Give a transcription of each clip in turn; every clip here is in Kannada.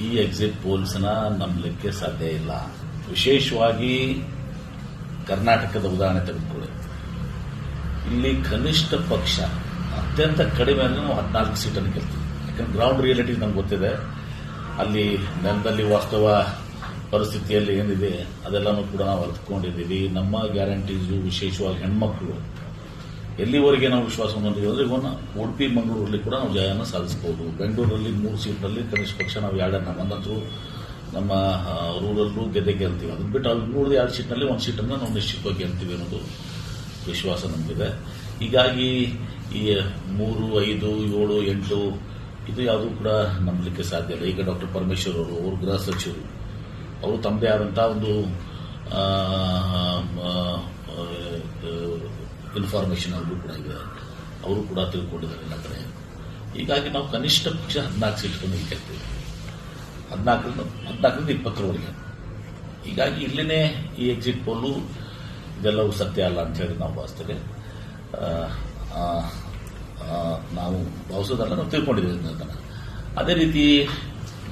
ಈ ಎಕ್ಸಿಟ್ ಪೋಲ್ಸ್ನ ನಂಬಲಿಕ್ಕೆ ಸಾಧ್ಯ ಇಲ್ಲ. ವಿಶೇಷವಾಗಿ ಕರ್ನಾಟಕದ ಉದಾಹರಣೆ ತೆಗೆದುಕೊಳ್ಳಿ. ಇಲ್ಲಿ ಕನಿಷ್ಠ ಪಕ್ಷ, ಅತ್ಯಂತ ಕಡಿಮೆ ಅಂದ್ರೆ ನಾವು ಹದಿನಾಲ್ಕು ಸೀಟನ್ನು ಗೆಲ್ತೀವಿ. ಯಾಕಂದ್ರೆ ಗ್ರೌಂಡ್ ರಿಯಾಲಿಟಿ ನಮ್ಗೆ ಗೊತ್ತಿದೆ. ಅಲ್ಲಿ ನೆಲದಲ್ಲಿ ವಾಸ್ತವ ಪರಿಸ್ಥಿತಿಯಲ್ಲಿ ಏನಿದೆ ಅದೆಲ್ಲನೂ ಕೂಡ ನಾವು ಅರ್ಥಕೊಂಡಿದ್ದೀವಿ ನಮ್ಮ ಗ್ಯಾರಂಟೀಸು ವಿಶೇಷವಾಗಿ ಹೆಣ್ಮಕ್ಳು ಎಲ್ಲಿವರೆಗೆ ನಾವು ವಿಶ್ವಾಸವನ್ನು ಹೊಂದಿದ್ದೀವಿ ಅಂದರೆ ಇವನ್ನ ಉಡುಪಿ, ಮಂಗಳೂರಲ್ಲಿ ಕೂಡ ನಾವು ಜಯನ ಸಾಧಿಸಬಹುದು. ಬೆಂಗಳೂರಲ್ಲಿ ಮೂರು ಸೀಟ್ನಲ್ಲಿ ಕನಿಷ್ಠ ಪಕ್ಷ ನಾವು ಎರಡನ್ನ ಒಂದಂತರೂ ನಮ್ಮ ರೂರಲ್ಲೂ ಗೆದ್ದೆ ಗೆಲ್ತೀವಿ ಅದನ್ನ ಬಿಟ್ಟು ಅಲ್ಲಿ ಉಳಿದ ಎರಡು ಸೀಟ್ನಲ್ಲಿ ಒಂದು ಸೀಟನ್ನು ನಾವು ನಿಶ್ಚಿತವಾಗಿ ಗೆಲ್ತೀವಿ ಅನ್ನೋದು ವಿಶ್ವಾಸ ನಮಗಿದೆ. ಹೀಗಾಗಿ ಈ ಮೂರು, ಐದು, ಏಳು, ಎಂಟು, ಇದು ಯಾವುದೂ ಕೂಡ ನಂಬಲಿಕ್ಕೆ ಸಾಧ್ಯ ಇಲ್ಲ. ಈಗ ಡಾಕ್ಟರ್ ಪರಮೇಶ್ವರ್ ಅವರು ಅವರು ಗೃಹ ಸಚಿವರು, ಅವರು ತಮ್ಮದೇ ಆದಂತಹ ಒಂದು ಇನ್ಫಾರ್ಮೇಶನ್ ಅವರು ಕೂಡ ಇದೆ ಅವರು ಕೂಡ ತಿಳ್ಕೊಂಡಿದ್ದಾರೆ ನನ್ನ ಕಡೆ. ಹೀಗಾಗಿ ನಾವು ಕನಿಷ್ಠ ಪಕ್ಷ ಹದಿನಾಲ್ಕು ಸೀಟ್ಗಳನ್ನು ಗೆಲ್ತೀವಿ ಹದಿನಾಲ್ಕರಿಂದ ಹದಿನಾಲ್ಕರಿಂದ ಇಪ್ಪತ್ತರವರೆಗೆ. ಹೀಗಾಗಿ ಇಲ್ಲಿನೇ ಈ ಎಕ್ಸಿಟ್ ಪೋಲು ಇದೆಲ್ಲವೂ ಸತ್ಯ ಅಲ್ಲ ಅಂತ ಹೇಳಿ ನಾವು ಭಾವಿಸ್ತೇವೆ. ನಾವು ಭಾವಿಸೋದಲ್ಲ, ನಾವು ತಿಳ್ಕೊಂಡಿದ್ದೇವೆ ಅದೇ ರೀತಿ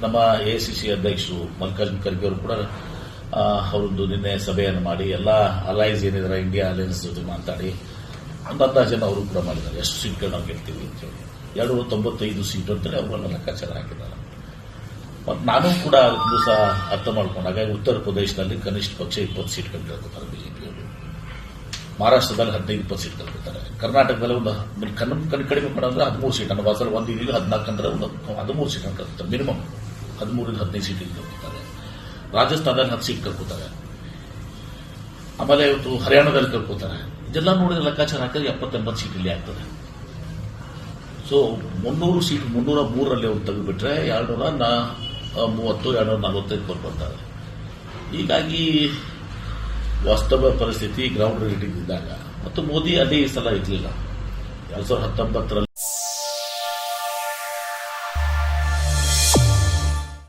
ನಮ್ಮ ಎ ಸಿ ಸಿ ಅಧ್ಯಕ್ಷರು ಮಲ್ಲಿಕಾರ್ಜುನ್ ಖರ್ಗೆ ಅವರು ಕೂಡ ಅವರೊಂದು ನಿನ್ನೆ ಸಭೆಯನ್ನು ಮಾಡಿ, ಎಲ್ಲ ಅಲೈನ್ಸ್ ಏನಿದ್ದಾರೆ ಇಂಡಿಯಾ ಅಲೈನ್ಸ್ ಜೊತೆ ಮಾತಾಡಿ ಒಂದು ಅಂದಾಜು ಜನ ಅವರು ಕೂಡ ಮಾಡಿದ್ದಾರೆ. ಎಷ್ಟು ಸೀಟ್ಗಳು ನಾವು ಗೆಲ್ತೀವಿ ಅಂತೇಳಿ ಎರಡು ತೊಂಬತ್ತೈದು ಸೀಟ್ ಅಂತೇಳಿ ಅವರೆಲ್ಲ ಲೆಕ್ಕಾಚಾರ ಹಾಕಿದ್ದಾರೆ. ಮತ್ತು ನಾನು ಕೂಡ ಸಹ ಅರ್ಥ ಮಾಡ್ಕೊಂಡಾಗ ಉತ್ತರ ಪ್ರದೇಶದಲ್ಲಿ ಕನಿಷ್ಠ ಪಕ್ಷ ಇಪ್ಪತ್ತು ಸೀಟ್ಗಳು ಗೆಲ್ಕೊತಾರೆ ಬಿಜೆಪಿಯವರು ಮಹಾರಾಷ್ಟ್ರದಲ್ಲಿ ಹದಿನೈದು, ಇಪ್ಪತ್ತು ಸೀಟ್ ಗೆಲ್ಕೊತಾರೆ ಕರ್ನಾಟಕದಲ್ಲಿ ಒಂದು ಕಣ್ಣು ಕಣ್ಣು ಕಡಿಮೆ ಮಾಡಿದ್ರೆ ಹದಿಮೂರು ಸೀಟ್. ಅನ್ನೋ ವಾಸಲ್ಲಿ ಒಂದು ಇದೀವಿ ಹದಿನಾಲ್ಕು ಅಂದ್ರೆ ಒಂದು ಹದಿಮೂರು ಸೀಟ್ ಅಂತ ಮಿನಿಮಮ್. ಹದಿಮೂರಿಂದ ಹದಿನೈದು ಸೀಟ್ ಕಲ್ಕೊತಾರೆ ರಾಜಸ್ಥಾನದಲ್ಲಿ ಹತ್ತು ಸೀಟ್ ಕರ್ಕೋತಾರೆ ಆಮೇಲೆ ಇವತ್ತು ಹರಿಯಾಣದಲ್ಲಿ ಕರ್ಕೋತಾರೆ ಇದೆಲ್ಲ ನೋಡಿದ್ರೆ ಲೆಕ್ಕಾಚಾರ ಹಾಕಿದ್ರೆ ಎಪ್ಪತ್ತೆಂಬತ್ತು ಸೀಟ್ ಇಲ್ಲಿ ಆಗ್ತದೆ. ಸೊ ಮುನ್ನೂರು ಸೀಟ್ ಮುನ್ನೂರ ಮೂರರಲ್ಲಿ ಅವ್ರು ತೆಗೆದುಬಿಟ್ರೆ ಎರಡ್ನೂರ ನಾ ಮೂವತ್ತು ಮೂವತ್ತು, ಎರಡ್ನೂರ ನಲವತ್ತೈದು ಬರ್ಕೊಳ್ತಾರೆ ಹೀಗಾಗಿ ವಾಸ್ತವ ಪರಿಸ್ಥಿತಿ ಗ್ರೌಂಡ್ ರಿಲೇಟಿವ್ ಇದ್ದಾಗ. ಮತ್ತು ಮೋದಿ ಅದೇ ಈ ಸಲ ಇರಲಿಲ್ಲ. ಎರಡ್ ಸಾವಿರದ ಹತ್ತೊಂಬತ್ತರಲ್ಲಿ